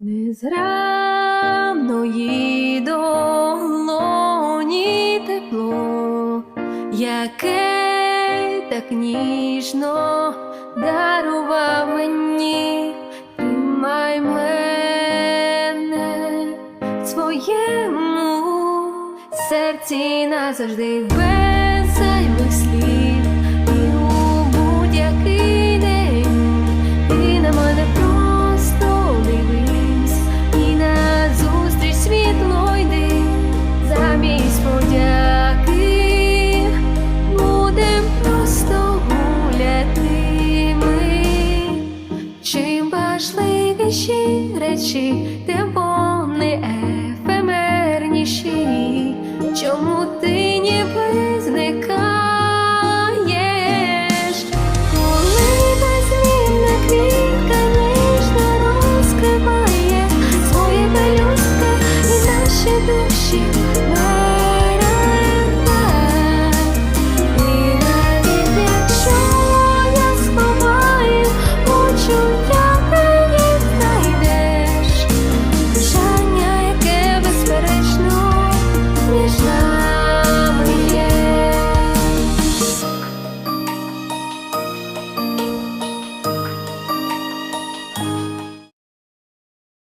Незграбної долоні тепло, яке так ніжно дарував мені, тримай мене в своєму серці назавжди Чим важливіші речі, тим вони ефемерніші. Чому ти ніби